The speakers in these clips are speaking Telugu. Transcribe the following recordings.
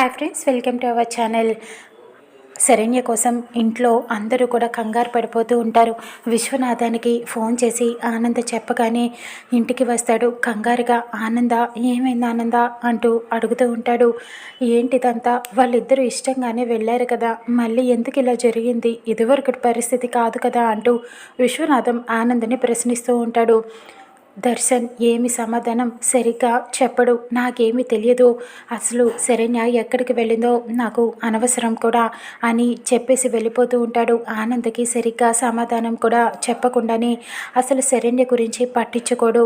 Hi friends welcome to our channel Saranya కోసం ఇంట్లో అందరూ కూడా కంగారు పడిపోతూ ఉంటారు. విశ్వనాథానికి ఫోన్ చేసి ఆనంద చెప్పగానే ఇంటికి వస్తాడు. కంగారుగా ఆనంద ఏమైంది ఆనంద? అంటూ అడుగుతూ ఉంటాడు. ఏంటిదంతా? వాళ్ళిద్దరూ ఇష్టంగానే వెళ్ళారు కదా. మళ్ళీ ఎందుకు ఇలా జరిగింది? ఇదివరకటి పరిస్థితి కాదు కదా అంటూ విశ్వనాథం ఆనందని ప్రశ్నిస్తూ ఉంటాడు. దర్శన్ ఏమి సమాధానం సరిగ్గా చెప్పడు. నాకేమీ తెలియదు. అసలు శరణ్య ఎక్కడికి వెళ్ళిందో నాకు అనవసరం కూడా అని చెప్పేసి వెళ్ళిపోతూ ఉంటాడు. ఆనంద్కి సరిగ్గా సమాధానం కూడా చెప్పకుండానే అసలు శరణ్య గురించి పట్టించుకోడు.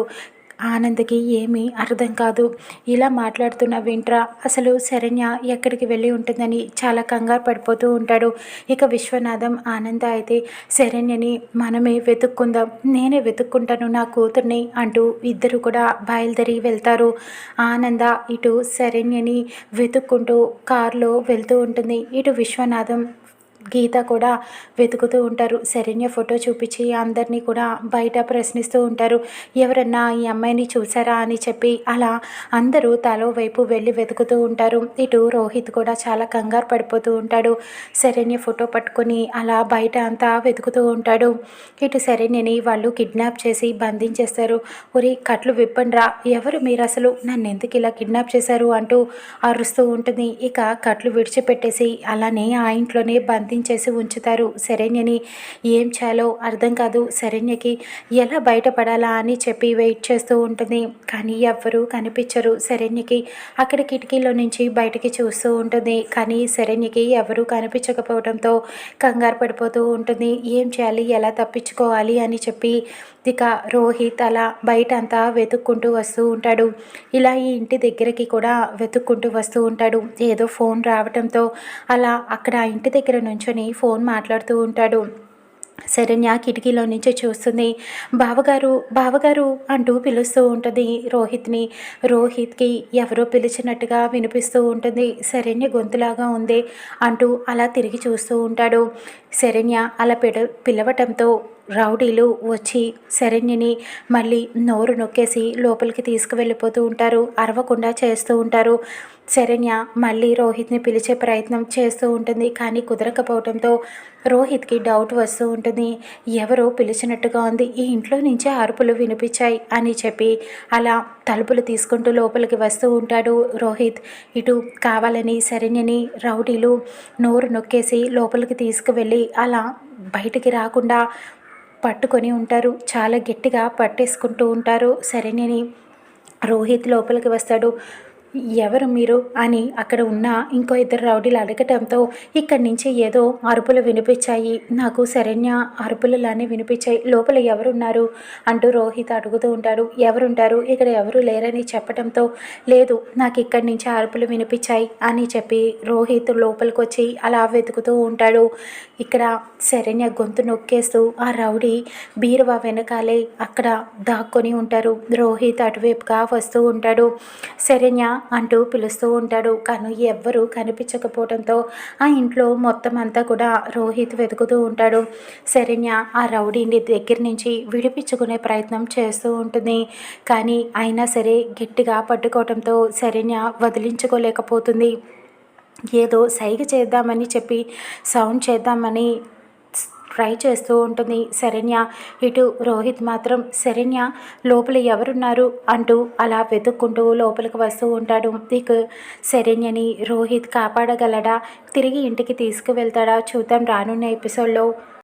ఆనంద్కి ఏమీ అర్థం కాదు. ఇలా మాట్లాడుతున్న వింట్రా అసలు శరణ్య ఎక్కడికి వెళ్ళి ఉంటుందని చాలా కంగారు పడిపోతూ ఉంటాడు. ఇక విశ్వనాథం ఆనంద అయితే శరణ్యని మనమే వెతుక్కుందాం నేనే వెతుక్కుంటాను నా కూతుర్ని అంటూ ఇద్దరు కూడా బయలుదేరి వెళ్తారు. ఆనంద ఇటు శరణ్యని వెతుక్కుంటూ కారులో వెళ్తూ ఉంటుంది. ఇటు విశ్వనాథం గీత కూడా వెతుకుతూ ఉంటారు. శరణ్య ఫోటో చూపించి అందరినీ కూడా బయట ప్రశ్నిస్తూ ఉంటారు. ఎవరన్నా ఈ అమ్మాయిని చూసారా అని చెప్పి అలా అందరూ తలో వైపు వెళ్ళి వెతుకుతూ ఉంటారు. ఇటు రోహిత్ కూడా చాలా కంగారు పడిపోతూ ఉంటాడు. శరణ్య ఫోటో పట్టుకొని అలా బయట అంతా వెతుకుతూ ఉంటాడు. ఇటు శరణ్యని వాళ్ళు కిడ్నాప్ చేసి బంధించేస్తారు. ఒరి కట్లు విప్పండ్రా. ఎవరు మీరు అసలు? నన్ను ఎందుకు ఇలా కిడ్నాప్ చేశారు? అంటూ అరుస్తూ ఉంటుంది. ఇక కట్లు విడిచిపెట్టేసి అలానే ఆ ఇంట్లోనే బంధి బంధించేసి ఉంచుతారు. శరణ్యని ఏం చేయాలో అర్థం కాదు. శరణ్యకి ఎలా బయటపడాలా అని చెప్పి వెయిట్ చేస్తూ ఉంటుంది. కానీ ఎవ్వరూ కనిపించరు. శరణ్యకి అక్కడ కిటికీలో నుంచి బయటికి చూస్తూ ఉంటుంది. కానీ శరణ్యకి ఎవరూ కనిపించకపోవడంతో కంగారు పడిపోతూ ఉంటుంది. ఏం చేయాలి? ఎలా తప్పించుకోవాలి? అని చెప్పి ఇక రోహిత్ అలా బయట అంతా వెతుక్కుంటూ వస్తూ ఉంటాడు. ఇలా ఈ ఇంటి దగ్గరికి కూడా వెతుక్కుంటూ వస్తూ ఉంటాడు. ఏదో ఫోన్ రావడంతో అలా అక్కడ ఇంటి దగ్గర నుంచి నుంచొని ఫోన్ మాట్లాడుతూ ఉంటాడు. శరణ్య కిటికీలో నుంచి చూస్తుంది. బావగారు బావగారు అంటూ పిలుస్తూ ఉంటుంది రోహిత్ని. రోహిత్కి ఎవరో పిలిచినట్టుగా వినిపిస్తూ ఉంటుంది. శరణ్య గొంతులాగా ఉంది అంటూ అలా తిరిగి చూస్తూ ఉంటాడు. శరణ్య అలా పిడ పిలవటంతో రౌడీలు వచ్చి శరణ్యని మళ్ళీ నోరు నొక్కేసి లోపలికి తీసుకువెళ్ళిపోతూ ఉంటారు. అరవకుండా చేస్తూ ఉంటారు. శరణ్య మళ్ళీ రోహిత్ని పిలిచే ప్రయత్నం చేస్తూ ఉంటుంది. కానీ కుదరకపోవడంతో రోహిత్కి డౌట్ వస్తూ ఉంటుంది. ఎవరో పిలిచినట్టుగా ఉంది. ఈ ఇంట్లో నుంచే అరుపులు వినిపించాయి అని చెప్పి అలా తలుపులు తీసుకుంటూ లోపలికి వస్తూ ఉంటాడు రోహిత్. ఇటు కావాలని శరణ్యని రౌడీలు నోరు నొక్కేసి లోపలికి తీసుకువెళ్ళి అలా బయటికి రాకుండా పట్టుకొని ఉంటారు. చాలా గట్టిగా పట్టేసుకుంటూ ఉంటారు. సరేనని రోహిత్ లోపలికి వస్తాడు. ఎవరు మీరు అని అక్కడ ఉన్న ఇంకో ఇద్దరు రౌడీలు అడగటంతో ఇక్కడి నుంచి ఏదో అరుపులు వినిపించాయి. నాకు శరణ్య అరుపులలానే వినిపించాయి. లోపల ఎవరున్నారు అంటూ రోహిత్ అడుగుతూ ఉంటాడు. ఎవరుంటారు? ఇక్కడ ఎవరు లేరని చెప్పడంతో లేదు నాకు ఇక్కడి నుంచి అరుపులు వినిపించాయి అని చెప్పి రోహిత్ లోపలికి వచ్చి అలా వెతుకుతూ ఉంటాడు. ఇక్కడ శరణ్య గొంతు నొక్కేస్తూ ఆ రౌడీ బీరువా వెనకాలే అక్కడ దాక్కొని ఉంటారు. రోహిత్ అటువైపుగా వస్తూ ఉంటాడు. శరణ్య అంటూ పిలుస్తూ ఉంటాడు. కానీ ఎవ్వరూ కనిపించకపోవడంతో ఆ ఇంట్లో మొత్తం అంతా కూడా రోహిత్ వెతుకుతూ ఉంటాడు. శరణ్య ఆ రౌడీని దగ్గర నుంచి విడిపించుకునే ప్రయత్నం చేస్తూ ఉంటుంది. కానీ అయినా సరే గట్టిగా పట్టుకోవడంతో శరణ్య వదిలించుకోలేకపోతుంది. ఏదో సైగ చేద్దామని చెప్పి సౌండ్ చేద్దామని ట్రై చేస్తూ ఉంటుంది. శరణ్య. ఇటు రోహిత్ మాత్రం శరణ్య లోపల ఎవరున్నారు? అంటూ అలా వెతుక్కుంటూ లోపలికి వస్తూ ఉంటాడు. ఇక శరణ్యని రోహిత్ కాపాడగలడా? తిరిగి ఇంటికి తీసుకువెళ్తాడా? చూద్దాం రానున్న ఎపిసోడ్లో.